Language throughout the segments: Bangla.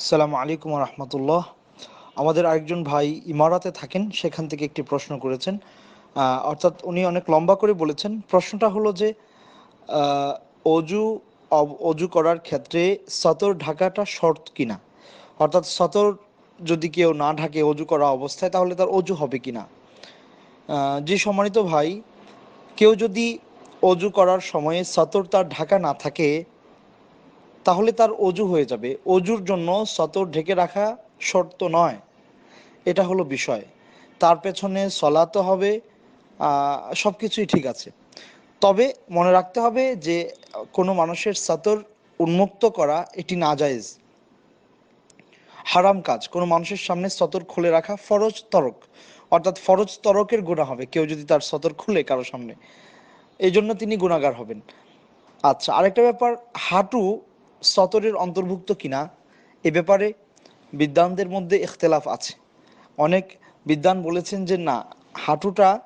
আসসালামু আলাইকুম রহমতুল্লাহ। আমাদের আরেকজন ভাই ইমারাতে থাকেন, সেখান থেকে একটি প্রশ্ন করেছেন। অর্থাৎ উনি অনেক লম্বা করে বলেছেন। প্রশ্নটা হলো যে অজু অজু করার ক্ষেত্রে সতর ঢাকাটা শর্ত কিনা? অর্থাৎ সতর যদি কেউ না ঢাকে অজু করা অবস্থায়, তাহলে তার অজু হবে কিনা? জি সম্মানিত ভাই, কেউ যদি অজু করার সময়ে সতর তার ঢাকা না থাকে তাহলে তার অজু হয়ে যাবে। অজুর জন্য সতর ঢেকে রাখা শর্ত নয়। এটা হলো বিষয়। তার পেছনে সলাতে হবে সব কিছুই ঠিক আছে। তবে মনে রাখতে হবে যে, কোনো মানুষের সতর উন্মুক্ত করা এটি নাজায়েজ। হারাম কাজ। কোনো মানুষের সামনে সতর খুলে রাখা ফরজ তরক। অর্থাৎ ফরজ তরকের গুণা হবে, কেউ যদি তার সতর খুলে কারও সামনে। এই জন্য তিনি গুণাগার হবেন। আচ্ছা আরেকটা ব্যাপার, হাঁটু সতরের অন্তর্ভুক্ত কিনা, এ ব্যাপারে বিদ্বানদের মধ্যে ইখতলাফ আছে। অনেক বিদ্বান বলেছেন যে, না, হাঁটুটা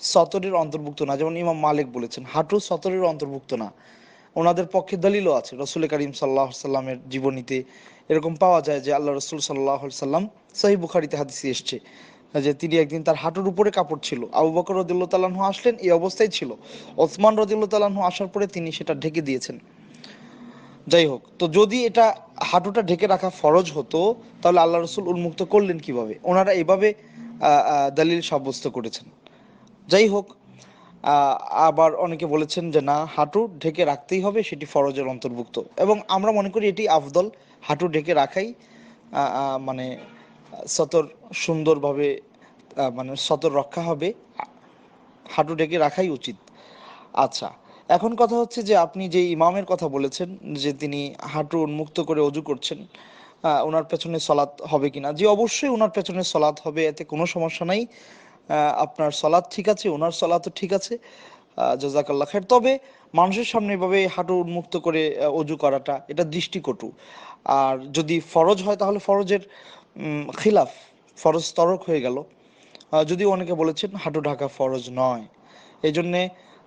সতরের অন্তর্ভুক্ত না। যেমন ইমাম মালিক বলেছেন, হাঁটু সতরের অন্তর্ভুক্ত না। ওনাদের পক্ষে দলিলও আছে, রসুল করিম সাল্লাহ সাল্লামের জীবনীতে এরকম পাওয়া যায় যে, আল্লাহ রসুল সাল্লাহ সাল্লাম সহি বুখারিতে হাদিসে এসছে যে, তিনি একদিন তার হাঁটুর উপরে কাপড় ছিল। আবু বকর রদিল্লা তালাহু আসলেন, এই অবস্থায় ছিল। ওসমান রদিল্লা তালাহু আসার পরে তিনি সেটা ঢেকে দিয়েছেন। যাই হোক, তো যদি এটা হাঁটুটা ঢেকে রাখা ফরজ হতো, তাহলে আল্লাহ রসুল উন্মুক্ত করলেন কীভাবে? ওনারা এভাবে দলিল সাব্যস্ত করেছেন। যাই হোক আবার অনেকে বলেছেন যে না, হাঁটু ঢেকে রাখতেই হবে, সেটি ফরজের অন্তর্ভুক্ত। এবং আমরা মনে করি এটি আফদল, হাঁটু ঢেকে রাখাই মানে সতর সুন্দরভাবে মানে সতর রক্ষা হবে, হাঁটু ঢেকে রাখাই উচিত। আচ্ছা এখন কথা হচ্ছে যে আপনি যে ইমামের কথা বলেছেন, যে তিনি হাঁটু উন্মুক্ত করে অজু করছেন ওনার পেছনে সলাৎ হবে কিনা? যে অবশ্যই ওনার পেছনে সলাৎ হবে, এতে কোনো সমস্যা নাই। আপনার সলাৎ ঠিক আছে, ওনার সলাৎও ঠিক আছে। জাজাকাল্লাহ খের তবে মানুষের সামনে এভাবে হাঁটু উন্মুক্ত করে অজু করাটা, এটা দৃষ্টিকটু। আর যদি ফরজ হয়, তাহলে ফরজের খিলাফ, ফরজ তরক হয়ে গেল। যদিও অনেকে বলেছেন হাঁটু ঢাকা ফরজ নয়। এই জন্যে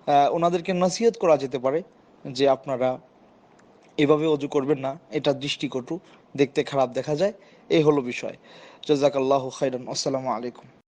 ওনাদেরকে নসিহত করা যেতে পারে যে আপনারা এভাবে অজু করবেন না, এটা দৃষ্টিকটু দেখতে খারাপ দেখা যায়। এই হলো বিষয়। জাজাকাল্লাহ খাইরান আসসালামু আলাইকুম।